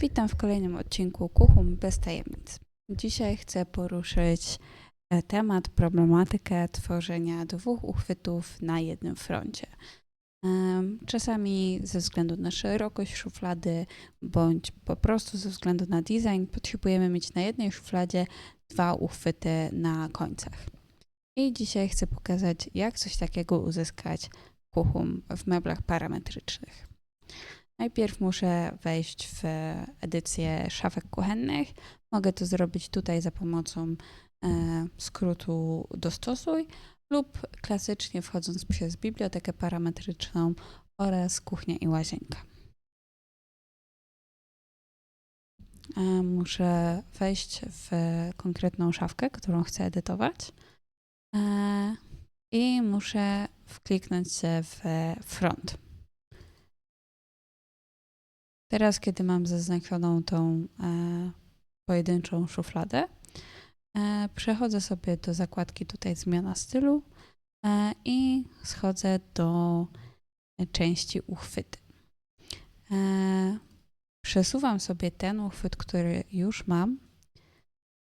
Witam w kolejnym odcinku Kuchum bez tajemnic. Dzisiaj chcę poruszyć e, temat, problematykę tworzenia dwóch uchwytów na jednym froncie. Czasami ze względu na szerokość szuflady, bądź po prostu ze względu na design, potrzebujemy mieć na jednej szufladzie dwa uchwyty na końcach. I dzisiaj chcę pokazać, jak coś takiego uzyskać w meblach parametrycznych. Najpierw muszę wejść w edycję szafek kuchennych. Mogę to zrobić tutaj za pomocą e, skrótu dostosuj lub klasycznie wchodząc przez bibliotekę parametryczną oraz kuchnię i łazienkę. E, muszę wejść w konkretną szafkę, którą chcę edytować e, i muszę wkliknąć się w front. Teraz, kiedy mam zaznaczoną tą e, pojedynczą szufladę, e, przechodzę sobie do zakładki tutaj zmiana stylu e, i schodzę do części uchwyty. E, przesuwam sobie ten uchwyt, który już mam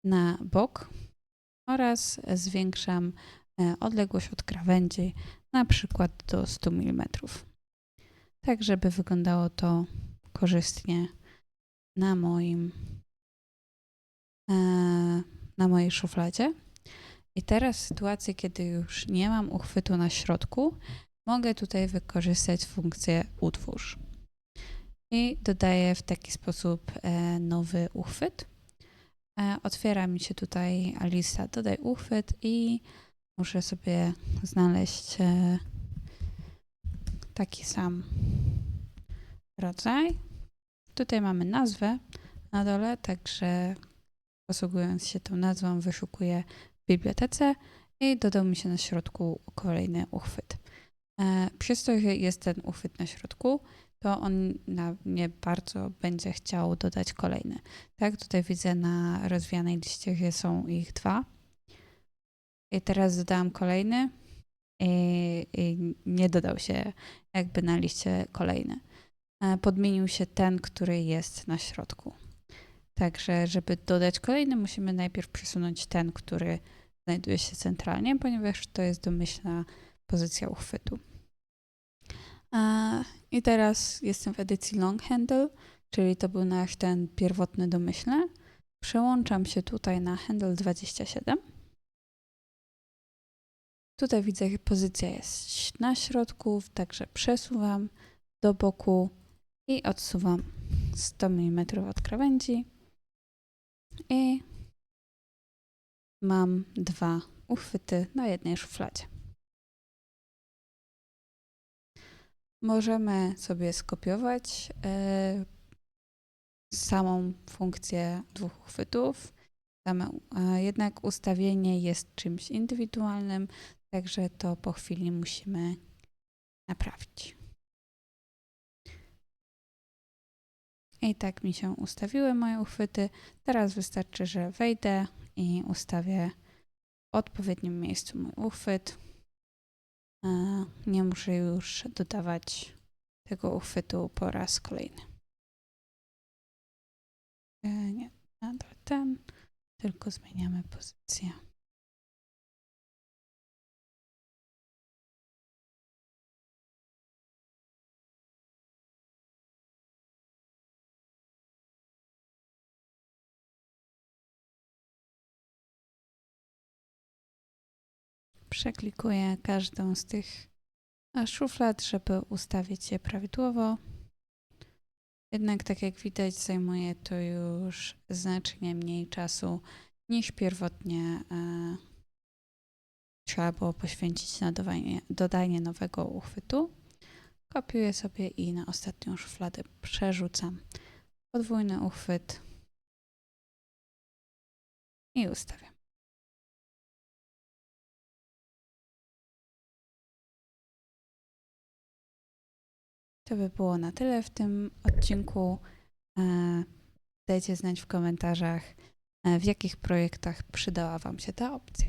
na bok oraz zwiększam e, odległość od krawędzi na przykład do 100 mm. Tak, żeby wyglądało to korzystnie na moim e, na mojej szufladzie. I teraz sytuacji, kiedy już nie mam uchwytu na środku, mogę tutaj wykorzystać funkcję utwórz. I dodaję w taki sposób e, nowy uchwyt. E, Otwiera mi się tutaj lista dodaj uchwyt i muszę sobie znaleźć e, taki sam rodzaj. Tutaj mamy nazwę na dole, także posługując się tą nazwą, wyszukuję w bibliotece i dodał mi się na środku kolejny uchwyt. E, Przez to, że jest ten uchwyt na środku, to on na mnie bardzo będzie chciał dodać kolejny. Tak, tutaj widzę na rozwijanej liście, że są ich dwa. Teraz dodałam kolejny i, i nie dodał się jakby na liście kolejny e, podmienił się ten, który jest na środku. Także, żeby dodać kolejny, musimy najpierw przesunąć ten, który znajduje się centralnie, ponieważ to jest domyślna pozycja uchwytu. A, I teraz jestem w edycji long handle, czyli to był nasz ten pierwotny domyślny. Przełączam się tutaj na handle 27. Tutaj widzę, pozycja jest na środku, także przesuwam do boku i odsuwam 100 mm od krawędzi i mam dwa uchwyty na jednej szufladzie. Możemy sobie skopiować e, samą funkcję dwóch uchwytów. E, jednak ustawienie jest czymś indywidualnym, także to po chwili musimy naprawić. I tak mi się ustawiły moje uchwyty. Teraz wystarczy, że wejdę i ustawię w odpowiednim miejscu mój uchwyt. Nie muszę już dodawać tego uchwytu po raz kolejny. E, Nie, nadal ten, tylko zmieniamy pozycję. Przeklikuję każdą z tych szuflad, żeby ustawić je prawidłowo. Jednak, tak jak widać, zajmuje to już znacznie mniej czasu niż pierwotnie e, trzeba było poświęcić na dodawanie, dodanie nowego uchwytu. Kopiuję sobie i na ostatnią szufladę przerzucam podwójny uchwyt i ustawiam. To by było na tyle w tym odcinku. E, Dajcie znać w komentarzach, e, w jakich projektach przydała Wam się ta opcja.